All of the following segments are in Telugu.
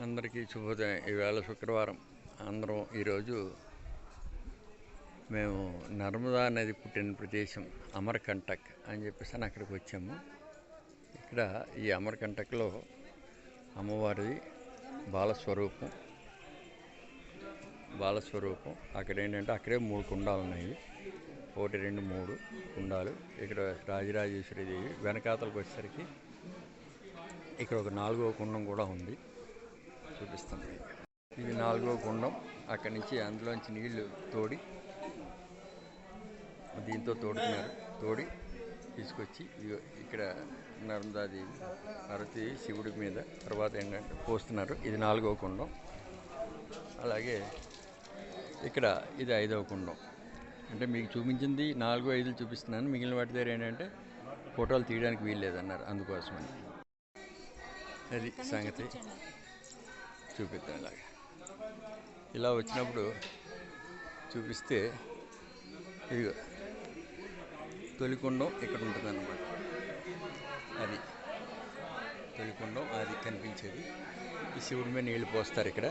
అందరికీ శుభోదయం. ఈవేళ శుక్రవారం. అందరం ఈరోజు మేము నర్మదా నది పుట్టిన ప్రదేశం అమర్కంటక్ అని చెప్పేసి అని అక్కడికి వచ్చాము. ఇక్కడ ఈ అమర్కంటక్లో అమ్మవారిది బాలస్వరూపం బాలస్వరూపం. అక్కడ ఏంటంటే అక్కడే మూడు కుండాలు ఉన్నాయి. ఒకటి రెండు మూడు కుండాలు. ఇక్కడ రాజరాజేశ్వరి దేవి వెనకాతలకు వచ్చేసరికి ఇక్కడ ఒక నాలుగో కుండం కూడా ఉంది. చూపిస్తాను మీకు. ఇది నాలుగో కుండం అక్కడి నుంచి అందులోంచి నీళ్ళు తోడి దీంతో తోడుతున్నారు తోడి తీసుకొచ్చి ఇక్కడ నర్మదాదేవి పార్వతి శివుడి మీద తర్వాత ఏంటంటే పోస్తున్నారు. ఇది నాలుగో కుండం అలాగే ఇక్కడ ఇది ఐదవ కుండం అంటే మీకు చూపించింది నాలుగు ఐదులు చూపిస్తున్నాను. మిగిలిన వాటి దగ్గర ఏంటంటే ఫోటోలు తీయడానికి వీల్లేదన్నారు అందుకోసమని. అది సంగతి. చూపిద్దాం ఇలాగా ఇలా వచ్చినప్పుడు చూపిస్తే ఇదిగో తొలికొండం ఇక్కడ ఉంటుంది అన్నమాట అది తొలికొండం అది కనిపించేది. ఈ శివుడి మీద నీళ్ళు పోస్తారు ఇక్కడ.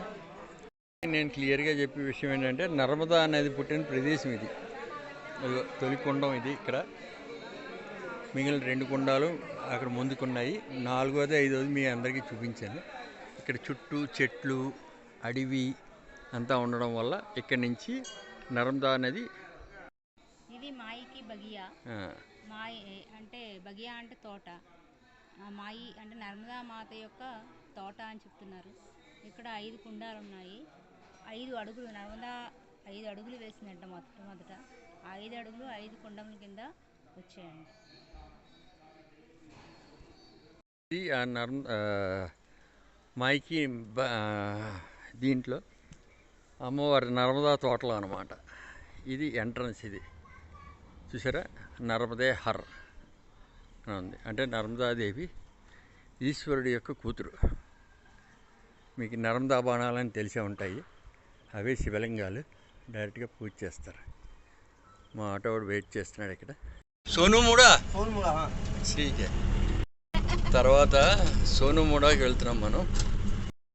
నేను క్లియర్గా చెప్పే విషయం ఏంటంటే నర్మదా నది పుట్టిన ప్రదేశం ఇది. ఇదిగో తొలికొండం ఇది ఇక్కడ. మిగిలిన రెండు కుండాలు అక్కడ ముందుకున్నాయి. నాలుగోది ఐదోది మీ అందరికీ చూపించాను. ఇక్కడ చుట్టూ చెట్లు అడవి అంతా ఉండడం వల్ల ఇక్కడి నుంచి నర్మదా నది ఇది మాయికి బగియా. మాయి అంటే బగియా అంటే తోట. మాయి అంటే నర్మదా మాత యొక్క తోట అని చెప్తున్నారు. ఇక్కడ ఐదు కుండాలు ఉన్నాయి. ఐదు అడుగులు నర్మదా ఐదు అడుగులు వేసిందంట మొదట మొదట. ఆ ఐదు అడుగులు ఐదు కుండముల కింద వచ్చాయండి ఇది ఆ నర్మ మైకి దీంట్లో అమ్మవారి నర్మదా తోటలో అనమాట ఇది ఎంట్రన్స్ ఇది. చూసారా? నర్మదే హర్ అని ఉంది. అంటే నర్మదాదేవి ఈశ్వరుడి యొక్క కూతురు. మీకు నర్మదా బాణాలని తెలిసే ఉంటాయి. అవే శివలింగాలు. డైరెక్ట్గా పూజ చేస్తారు. మా ఆటో వాడు వెయిట్ చేస్తున్నాడు ఇక్కడ. సోను మూడా ఠీకే తర్వాత సోనుమూడాకి వెళ్తున్నాం మనం.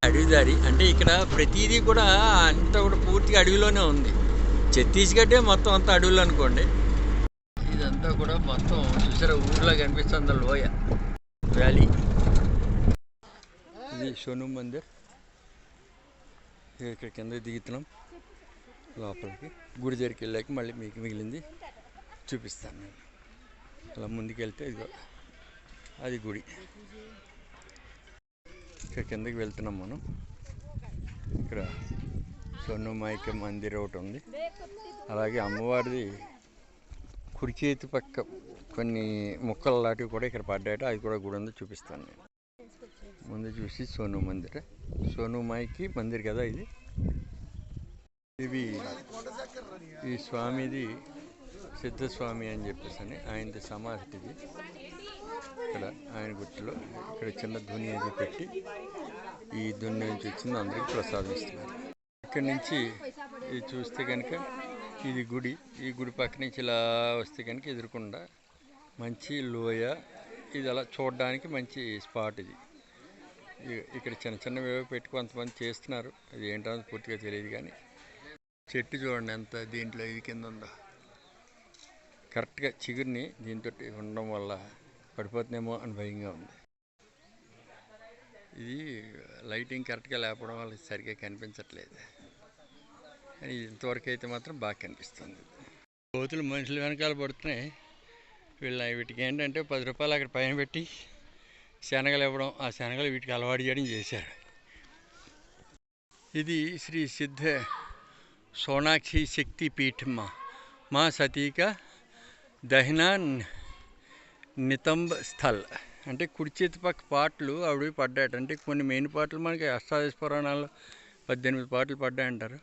అడవిదారి అంటే ఇక్కడ ప్రతిదీ కూడా అంతా కూడా పూర్తిగా అడవిలోనే ఉంది. ఛత్తీస్గఢే మొత్తం అంతా అడవులు అనుకోండి. ఇదంతా కూడా మొత్తం చూసారా ఊర్లో కనిపిస్తుంది లోయ. వ్యాలీ. ఇది సోను మందిర్. ఇక్కడ కింద దిగుతున్నాం. లోపలికి. గుడి దగ్గరికి వెళ్ళాక మళ్ళీ మీకు మిగిలింది చూపిస్తాను నేను. అలా ముందుకెళ్తే ఇదిగో. అది గుడి. ఇక్కడ కిందకి వెళ్తున్నాం మనం. ఇక్కడ సొన్నుమాయిక మందిర్ ఒకటి ఉంది. అలాగే అమ్మవారిది కుడి చేతి పక్క కొన్ని ముక్కలు లాంటివి కూడా ఇక్కడ పడ్డాయట. అది కూడా గుడి ఉంది చూపిస్తాను నేను. ముందు చూసి సోను మందిర్. సోనుమాయికి మందిర్ కదా ఇది? ఇవి ఈ స్వామిది సిద్ధస్వామి అని చెప్పేసి అని ఆయనది సమాధిది ఇక్కడ ఆయన గుర్తులో ఇక్కడ చిన్న ధుని అది పెట్టి ఈ ధుని నుంచి వచ్చింది అందరికి ప్రసాదిస్తున్నారు. ఇక్కడ నుంచి ఇది చూస్తే కనుక ఇది గుడి. ఈ గుడి పక్క నుంచి ఇలా వస్తే కనుక ఎదురుకుండా మంచి లోయ. ఇది అలా చూడడానికి మంచి స్పాట్ ఇది. ఇక్కడ చిన్న చిన్నవి ఏవో పెట్టి కొంతమంది చేస్తున్నారు. అది ఏంటో పూర్తిగా తెలియదు కానీ. చెట్టు చూడండి ఎంత దీంట్లో ఇది కింద ఉందో? కరెక్ట్గా చిగురిని దీంతో ఉండడం వల్ల పడిపోతుందేమో అని భయంగా ఉంది. ఇది లైటింగ్ కరెక్ట్గా లేకపోవడం వల్ల సరిగ్గా కనిపించట్లేదు. కానీ ఇంతవరకు అయితే మాత్రం బాగా కనిపిస్తుంది. కోతులు మనుషులు వెనకాల పడుతున్నాయి. వీళ్ళ వీటికి ఏంటంటే పది రూపాయలు అక్కడ పైన పెట్టి శనగలు ఇవ్వడం ఆ శనగలు వీటికి అలవాటు చేయడం చేశారు. ఇది శ్రీ సిద్ధ సోనాక్షి శక్తి పీఠమ్మ మా సతీక దహినా నితంబ్ స్థల్. అంటే కుడి చేతి పక్క పాటలు అవి పడ్డాయట. అంటే కొన్ని మెయిన్ పాటలు మనకి అష్టాదశ పురాణాల్లో పద్దెనిమిది పాటలు పడ్డాయంటారు.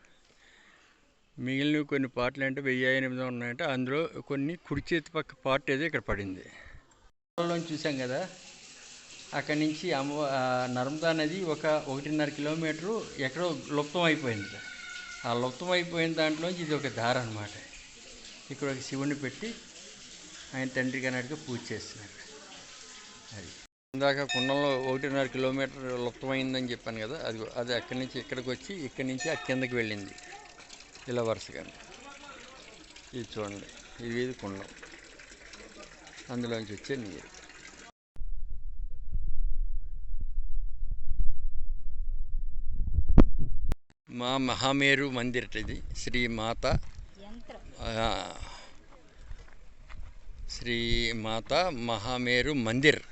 మిగిలిన కొన్ని పాటలు అంటే వెయ్యి ఎనిమిది ఉన్నాయంటే. అందులో కొన్ని కుడి చేతి పక్క పాట ఏదో ఇక్కడ పడింది. చూసాం కదా. అక్కడి నుంచి అమ్మ నర్మదా నది ఒక ఒకటిన్నర కిలోమీటరు ఎక్కడో లుప్తం అయిపోయింది. ఆ లుప్తం అయిపోయిన దాంట్లోంచి ఇది ఒక దారి అనమాట ఇక్కడ ఒక శివుని పెట్టి ఆయన తండ్రి కన్నట్టుగా పూజ చేస్తున్నారు. అది. ఇందాక కుండంలో ఒకటిన్నర కిలోమీటర్ లుప్తమైందని చెప్పాను కదా అది అది అక్కడి నుంచి ఇక్కడికి వచ్చి ఇక్కడి నుంచి ఆ కిందకి వెళ్ళింది ఇలా వరుసగా ఇది చూడండి ఇది ఇది కుండం అందులోంచి వచ్చే నీరు. మా మహామేరు మందిర్ ఇది శ్రీ మాత యంత్రం. ఆ, శ్రీ మాత మహామేరు మందిర్.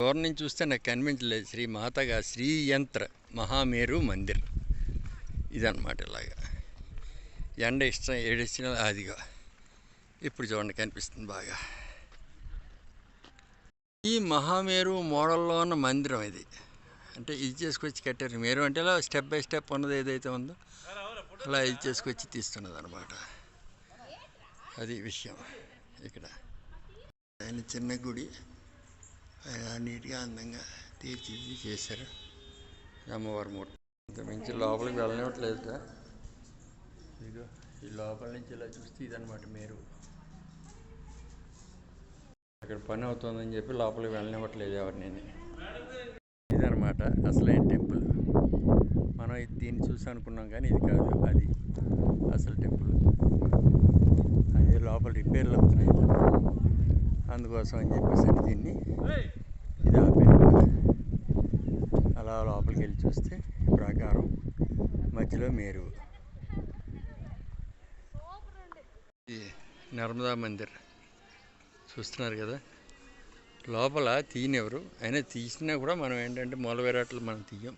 ఎవరి నుంచి చూస్తే నాకు కనిపించలేదు శ్రీ మాతగా శ్రీ యంత్ర మహామేరు మందిర్. ఇదన్నమాట ఇలాగా. ఎండ ఇష్టం ఏడిచ్చిన అదిగా. ఇప్పుడు చూడండి కనిపిస్తుంది బాగా. ఈ మహామేరు మోడల్లో ఉన్న మందిరం ఇది. అంటే ఇది చేసుకొచ్చి కట్టారు. మేరు అంటే ఇలా స్టెప్ బై స్టెప్ ఉన్నది ఏదైతే ఉందో అలా ఇది చేసుకొచ్చి తీస్తున్నది అనమాట అది విషయం ఇక్కడ. ఆయన చిన్న గుడి ఆయన నీట్గా అందంగా తీర్చిది చేశారు. అమ్మవారి మూర్తి. ఇంత మించి లోపలికి వెళ్ళనివ్వట్లేదు ఇదిగో ఈ లోపల నుంచి ఇలా చూస్తే ఇదనమాట మీరు. అక్కడ పని అవుతుందని చెప్పి లోపలికి వెళ్ళనివ్వట్లేదు ఎవరిని. ఇదనమాట అసలైన టెంపుల్. మనం దీన్ని చూసి అనుకున్నాం కానీ ఇది కాదు అది అసలు టెంపుల్. లోపల రిపేర్లు అవుతున్నాయి. అందుకోసం అని చెప్పేసి దీన్ని ఇది ఆపారు అలా లోపలికి వెళ్ళి చూస్తే ప్రాకారం మధ్యలో మేరు. నర్మదా మందిర్ చూస్తున్నారు కదా? లోపల తీయనెవరు అయినా తీసినా కూడా మనం ఏంటంటే మొలవేరాట్లు మనం తీయం.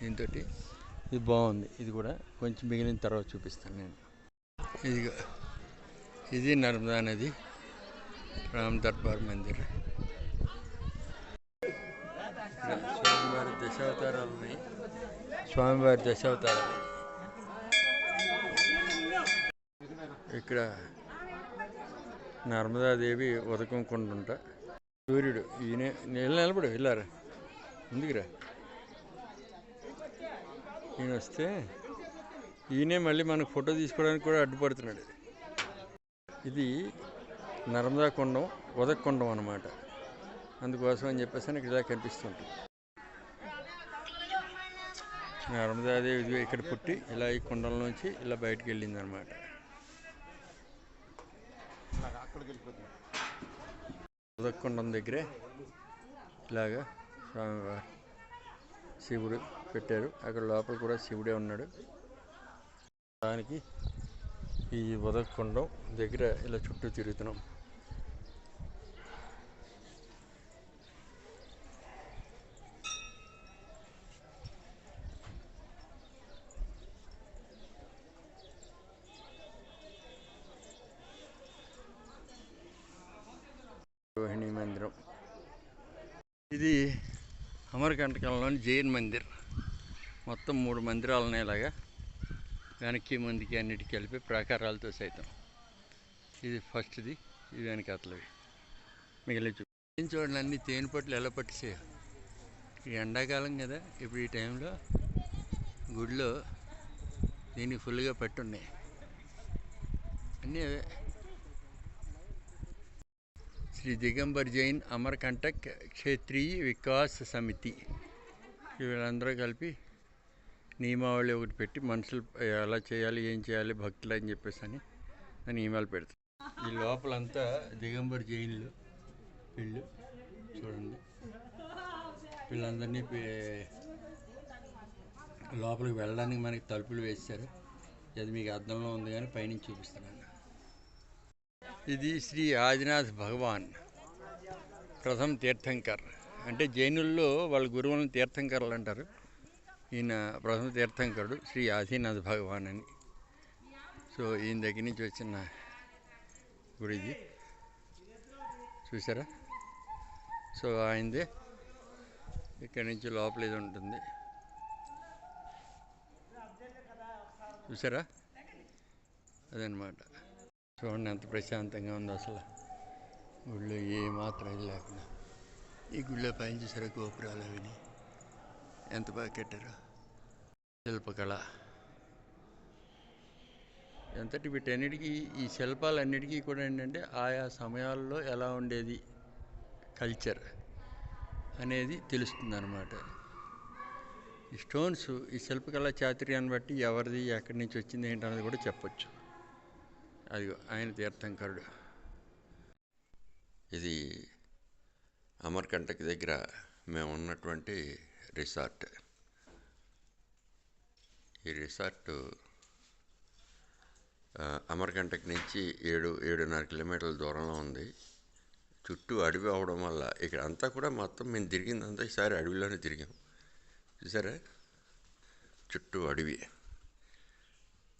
దీంతో ఇది బాగుంది. ఇది కూడా కొంచెం మిగిలిన తర్వాత చూపిస్తాను నేను. ఇదిగో. ఇది నర్మదా నది రామ్ దర్బార్ మందిర్. స్వామివారి దశావతారాలు ఉన్నాయి స్వామివారి దశావతారాలు ఇక్కడ నర్మదాదేవి ఉదకంకుంటుంట సూర్యుడు ఈయన నీళ్ళు నిలబడు వెళ్ళారా? ముందుకురా ఈయన వస్తే ఈయనే మళ్ళీ మనకు ఫోటో తీసుకోవడానికి కూడా అడ్డుపడుతున్నాడు. ఇది నర్మదా కొండం ఉదక కొండం అనమాట అందుకోసం అని చెప్పేసి నాకు ఇలా కనిపిస్తుంటుంది. నర్మదాదేవి ఇది ఇక్కడ పుట్టి ఇలా ఈ కొండంలోంచి ఇలా బయటకు వెళ్ళింది అనమాట ఉదక్కొండం దగ్గరే ఇలాగా స్వామివారు శివుడు పెట్టారు. అక్కడ లోపల కూడా శివుడే ఉన్నాడు. దానికి ఈ ఉదక్కొండం దగ్గర ఇలా చుట్టూ తిరుగుతున్నాం. రోహిణి మందిరం. ఇది అమరకంటకంలోని జైన్ మందిర్. మొత్తం మూడు మందిరాలు ఉన్నాయి ఇలాగా. వెనక్కి ముందుకి అన్నిటికీ కలిపి ప్రాకారాలతో సైతం. ఇది ఫస్ట్ది ఇది వెనకాతలవి మిగిలిన చూ చూడండి అన్ని తేనె పట్లు ఎలా పట్టేసాయో ఎండాకాలం కదా ఇప్పుడు ఈ టైంలో గుడిలో దీన్ని ఫుల్గా పెట్టున్నాయి. అన్నీ అవే. శ్రీ దిగంబర్ జైన్ అమర్కంటక్ క్షేత్రీయ వికాస్ సమితి. వీళ్ళందరూ కలిపి నియమావళి ఒకటి పెట్టి మనుషులు ఎలా చేయాలి ఏం చేయాలి భక్తులు అని చెప్పేసి అని నియమాలు పెడతారు. ఈ లోపలంతా దిగంబర్ జైన్లు వీళ్ళు. చూడండి. వీళ్ళందరినీ లోపలికి వెళ్ళడానికి మనకి తలుపులు వేశారు. అది మీకు అర్థంలో ఉంది కానీ పైనుంచి చూపిస్తున్నాను ఇది శ్రీ ఆదినాథ్ భగవాన్ ప్రథమ తీర్థంకర్. అంటే జైనుల్లో వాళ్ళ గురువులను తీర్థంకర్లు అంటారు. ఈయన ప్రథమ తీర్థంకరుడు శ్రీ ఆదినాథ్ భగవాన్ అని. సో ఈయన దగ్గర నుంచి వచ్చిన గురిజీ. చూసారా సో ఆయనదే ఇక్కడి నుంచి లోపల ఇది ఉంటుంది. చూసారా అదనమాట. చూడండి ఎంత ప్రశాంతంగా ఉందో అసలు. గుళ్ళో ఏ మాత్రం లేకుండా. ఈ గుళ్ళో పైన చూసారా గోపురాలు అవి? ఎంత బాగా కట్టారో. శిల్పకళ. ఎంతటి వీటన్నిటికీ ఈ శిల్పాలన్నిటికీ కూడా ఏంటంటే ఆయా సమయాల్లో ఎలా ఉండేది కల్చర్ అనేది తెలుస్తుంది అనమాట ఈ స్టోన్స్ ఈ శిల్పకళ చాతుర్యాన్ని బట్టి ఎవరిది ఎక్కడి నుంచి వచ్చింది ఏంటన్నది కూడా చెప్పచ్చు. అది ఆయన తీర్థంకరుడు. ఇది అమర్కంటక్ దగ్గర మేము ఉన్నటువంటి రిసార్ట్. ఈ రిసార్ట్ అమర్కంటక్ నుంచి ఏడు ఏడున్నర కిలోమీటర్ల దూరంలో ఉంది. చుట్టూ అడవి అవడం వల్ల ఇక్కడ అంతా కూడా మొత్తం మేము తిరిగిందంతా ఈసారి అడవిలోనే తిరిగాం. చూసారా? చుట్టూ అడవి.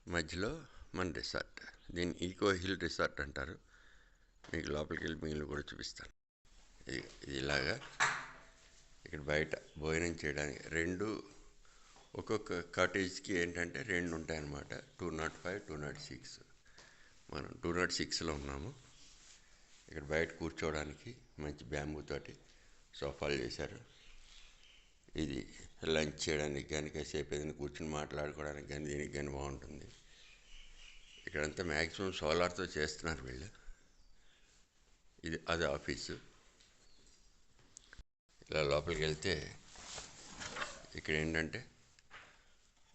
మధ్యలో మన రిసార్ట్. దీన్ని ఈకో హిల్ రిసార్ట్ అంటారు. మీకు లోపలికి వెళ్ళి మిగిలిన కూడా చూపిస్తాను. ఇది ఇలాగా ఇక్కడ బయట భోజనం చేయడానికి రెండు ఒక్కొక్క కాటేజ్కి ఏంటంటే రెండు ఉంటాయన్నమాట two nought five two nought six. మనం టూ నాట్ సిక్స్లో ఉన్నాము. ఇక్కడ బయట కూర్చోవడానికి మంచి బ్యాంబూ తోటి సోఫాలు చేశారు. ఇది లంచ్ చేయడానికి కానీ కాసేపు ఏదైనా కూర్చుని మాట్లాడుకోవడానికి కానీ దీనికి కానీ బాగుంటుంది. ఇక్కడంతా మ్యాక్సిమం సోలార్తో చేస్తున్నారు వీళ్ళు. ఇది అది ఆఫీసు. ఇలా లోపలికి వెళ్తే ఇక్కడ ఏంటంటే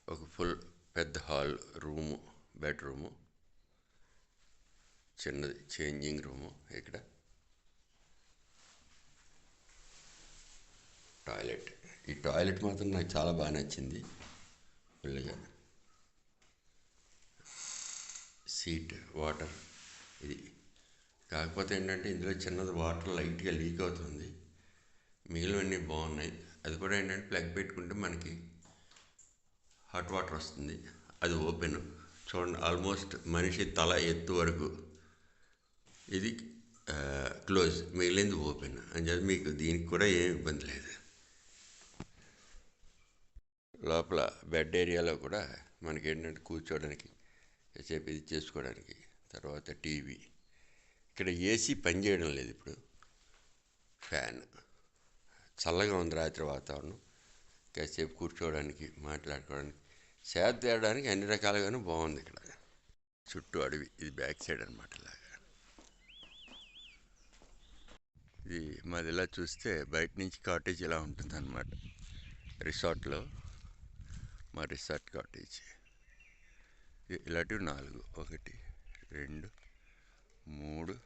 ఒక ఫుల్ పెద్ద హాల్ రూము బెడ్రూము చిన్నది చేంజింగ్ రూము ఇక్కడ. టాయిలెట్. ఈ టాయిలెట్ మాత్రం నాకు చాలా బాగా నచ్చింది. ఫుల్గా సీట్ వాటర్ ఇది. కాకపోతే ఏంటంటే ఇందులో చిన్నది వాటర్ లైట్గా లీక్ అవుతుంది. మిగిలినవన్నీ బాగున్నాయి. అది కూడా ఏంటంటే ప్లగ్ పెట్టుకుంటే మనకి హాట్ వాటర్ వస్తుంది. అది ఓపెన్. చూడండి ఆల్మోస్ట్ మనిషి తల ఎత్తు వరకు ఇది క్లోజ్. మిగిలింది ఓపెన్. అని చెప్పి మీకు దీనికి కూడా ఏం ఇబ్బంది లేదు. లోపల బెడ్ ఏరియాలో కూడా మనకి ఏంటంటే కూర్చోవడానికి సేపు ఇది చేసుకోవడానికి తర్వాత టీవీ. ఇక్కడ ఏసీ పనిచేయడం లేదు ఇప్పుడు. ఫ్యాన్. చల్లగా ఉంది రాత్రి వాతావరణం. కాసేపు కూర్చోవడానికి మాట్లాడుకోవడానికి. సేద తేయడానికి అన్ని రకాలుగాను బాగుంది ఇక్కడ. చుట్టూ అడవి ఇది బ్యాక్ సైడ్ అనమాట ఇలాగా. ఇది మాది ఇలా చూస్తే బయట నుంచి కాటేజ్ ఇలా ఉంటుంది అనమాట రిసార్ట్లో మా రిసార్ట్ కాటేజ్. ఇలాంటివి నాలుగు ఒకటి రెండు మూడు.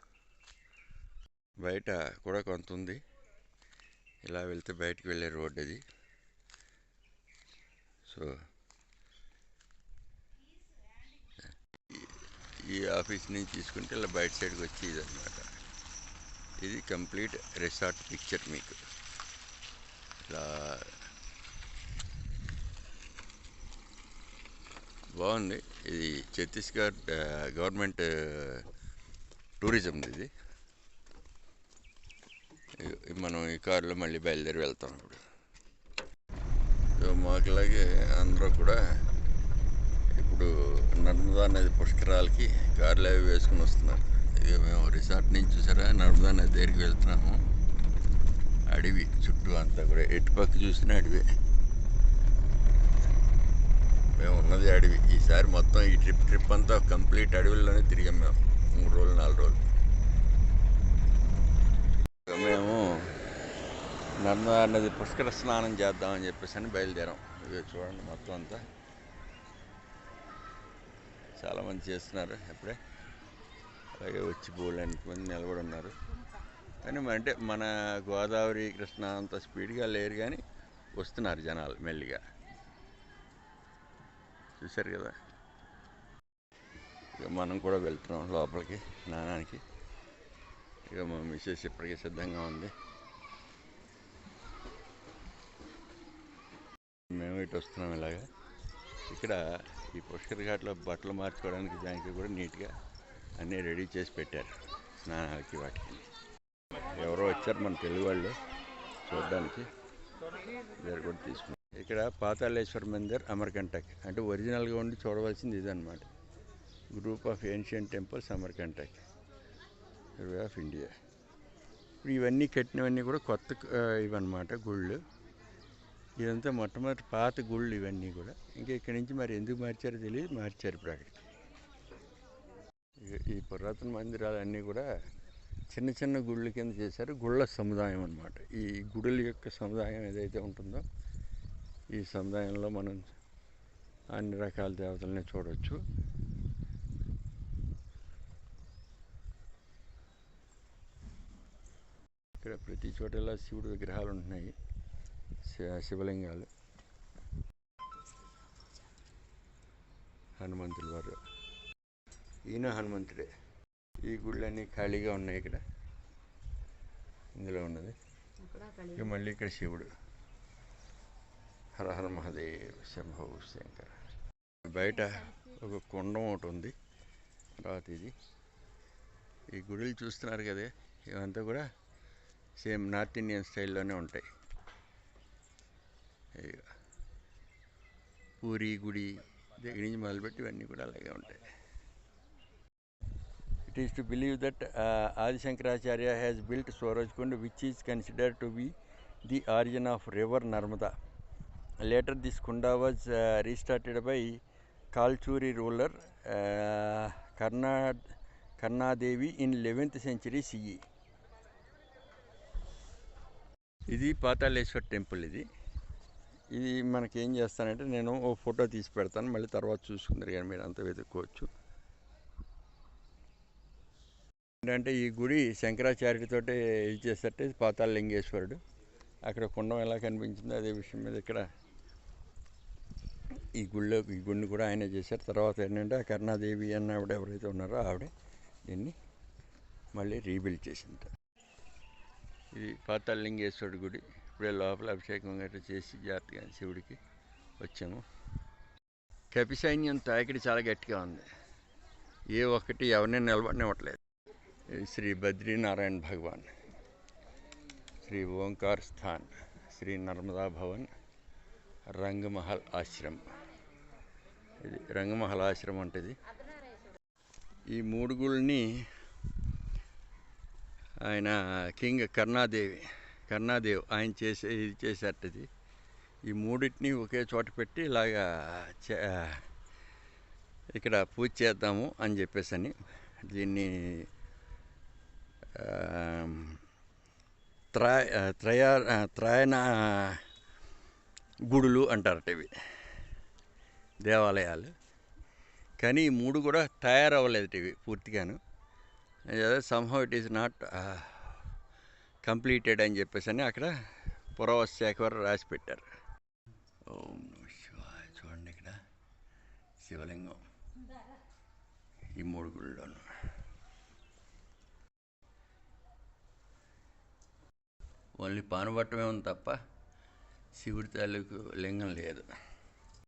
బయట కూడా కొంత ఉంది. ఇలా వెళ్తే బయటకు వెళ్ళే రోడ్ అది సో ఈ ఆఫీస్ నుంచి తీసుకుంటే ఇలా బయట సైడ్కి వచ్చి ఇదన్నమాట ఇది కంప్లీట్ రిసార్ట్ పిక్చర్ మీకు. ఇలా బాగుంది. ఇది ఛత్తీస్గఢ్ గవర్నమెంట్ టూరిజం ఇది. మనం ఈ కారులో మళ్ళీ బయలుదేరి వెళ్తాం ఇప్పుడు. మాకులాగే అందరూ కూడా ఇప్పుడు నర్మదా నది పుష్కరాలకి కార్లు అవి వేసుకుని వస్తున్నారు. ఇక మేము రిసార్ట్ నుంచి చూసారా? నర్మదా నది దగ్గరికి వెళ్తున్నాము. అడవి చుట్టూ అంతా కూడా ఎటుపక్క చూసినా అడవి. మేము ఉన్నది అడవి. ఈసారి మొత్తం ఈ ట్రిప్ ట్రిప్ అంతా కంప్లీట్ అడవిలోనే తిరిగాం మేము. మూడు రోజులు నాలుగు రోజులు ఇక మేము నర్మదా నది పుష్కర స్నానం చేద్దామని చెప్పేసి అని బయలుదేరాం. ఇక చూడండి మొత్తం అంతా. చాలామంది చేస్తున్నారు ఎప్పుడే అలాగే వచ్చి పోలేనికి మంది నిలబడి ఉన్నారు. కానీ అంటే మన గోదావరి కృష్ణ అంత స్పీడ్గా లేరు కానీ వస్తున్నారు జనాలు మెల్లిగా. చూశారు కదా? ఇక మనం కూడా వెళ్తున్నాం లోపలికి స్నానానికి. ఇక మా మిసెస్ ఇప్పటికే సిద్ధంగా ఉంది మేము ఇటు వస్తున్నాం ఇలాగా. ఇక్కడ ఈ పుష్కర్ ఘాట్లో బట్టలు మార్చుకోవడానికి దానికి కూడా నీట్గా అన్నీ రెడీ చేసి పెట్టారు స్నానాలకి వాటికి. ఎవరో వచ్చారు మన తెలుగు వాళ్ళు చూడడానికి. దగ్గర కూడా తీసుకున్నాం ఇక్కడ పాతాళేశ్వర మందిర్ అమర్కంటక్. అంటే ఒరిజినల్గా ఉండి చూడవలసింది ఇదన్నమాట. Group of ancient temples Amarkantak. Of India. ఇప్పుడు ఇవన్నీ కట్టినవన్నీ కూడా కొత్త ఇవన్నమాట గుళ్ళు. ఇదంతా మొట్టమొదటి పాత గుళ్ళు ఇవన్నీ కూడా. ఇంకా ఇక్కడి నుంచి మరి ఎందుకు మార్చారో తెలియదు. మార్చారు ఇప్పుడు అక్కడికి ఈ పురాతన మందిరాలన్నీ కూడా చిన్న చిన్న గుళ్ళ కింద చేశారు. గుళ్ళ సముదాయం అనమాట ఈ గుడుల యొక్క సముదాయం ఏదైతే ఉంటుందో ఈ సముదాయంలో మనం అన్ని రకాల దేవతల్ని చూడవచ్చు ఇక్కడ ప్రతి చోట ఇలా శివుడి విగ్రహాలు ఉంటున్నాయి. శివలింగాలు. హనుమంతుల వారు. ఈయన హనుమంతుడే. ఈ గుళ్ళన్నీ ఖాళీగా ఉన్నాయి ఇక్కడ. ఇందులో ఉన్నది. ఇక మళ్ళీ ఇక్కడ శివుడు. హర హర మహాదేవ్ శంభో శంకర. బయట ఒక కుండం ఒకటి ఉంది. తర్వాత ఇది. ఈ గుడులు చూస్తున్నారు కదే. ఇవంతా కూడా సేమ్ నార్త్ ఇండియన్ స్టైల్లోనే ఉంటాయి. పూరి గుడి దగ్గర నుంచి మొదలుపెట్టి ఇవన్నీ కూడా అలాగే ఉంటాయి. It is to believe that Adi Shankaracharya has built Swarajkund which is considered to be the origin of river Narmada later this kunda was restarted by Kalchuri ruler Karna Karnadevi in eleventh century CE ఇది పాతాళేశ్వర్ టెంపుల్ ఇది. ఇది మనకి ఏం చేస్తానంటే నేను ఓ ఫోటో తీసి పెడతాను మళ్ళీ తర్వాత చూసుకుందరు కానీ మీరు అంత వెతుక్కోవచ్చు. ఏంటంటే ఈ గుడి శంకరాచార్యుడితో ఇది చేసేటట్టే పాతాళ లింగేశ్వరుడు. అక్కడ కుండం ఎలా కనిపించిందో అదే విషయం మీద ఇక్కడ ఈ గుళ్ళో ఈ గుడిని కూడా ఆయన చేశారు. తర్వాత ఏంటంటే ఆ కరుణాదేవి అన్న ఆవిడ ఎవరైతే ఉన్నారో ఆవిడ దీన్ని మళ్ళీ రీబిల్డ్ చేసింది. ఇది పాతాళ లింగేశ్వరుడు గుడి. ఇప్పుడే లోపల అభిషేకం గట్రా చేసి జాగ్రత్తగా శివుడికి వచ్చాము. కపి సైన్యం తాకిడి చాలా గట్టిగా ఉంది. ఏ ఒక్కటి ఎవరిని నిలబడినివ్వట్లేదు. శ్రీ బద్రీనారాయణ భగవాన్ శ్రీ ఓంకార్ స్థాన్ శ్రీ నర్మదా భవన్ రంగమహల్ ఆశ్రమం. ఇది రంగమహల్ ఆశ్రమం ఉంటుంది ఈ మూడు గుళ్ళని ఆయన కింగ్ కర్ణాదేవి కర్ణాదేవ్ ఆయన చేసే ఇది చేసేటది. ఈ మూడింటిని ఒకే చోట పెట్టి ఇలాగా చే- ఇక్కడ పూజ చేద్దాము అని చెప్పేసి అని దీన్ని త్రాయ త్రయ త్రయణ గుడులు అంటారట ఇవి దేవాలయాలు. కానీ ఈ మూడు కూడా తయారవ్వలేదు ఇవి పూర్తిగాను. Somehow it is not completed అని చెప్పేసి అని అక్కడ పురవస్తు శాఖ రాసి పెట్టారు. ఓం శివాయ చూడండి ఇక్కడ. శివలింగం. ఈ మూడు గుళ్ళలోనూ. ఓన్లీ పానుబట్టమే ఉంది తప్ప శివుడి తాలూకు లింగం లేదు.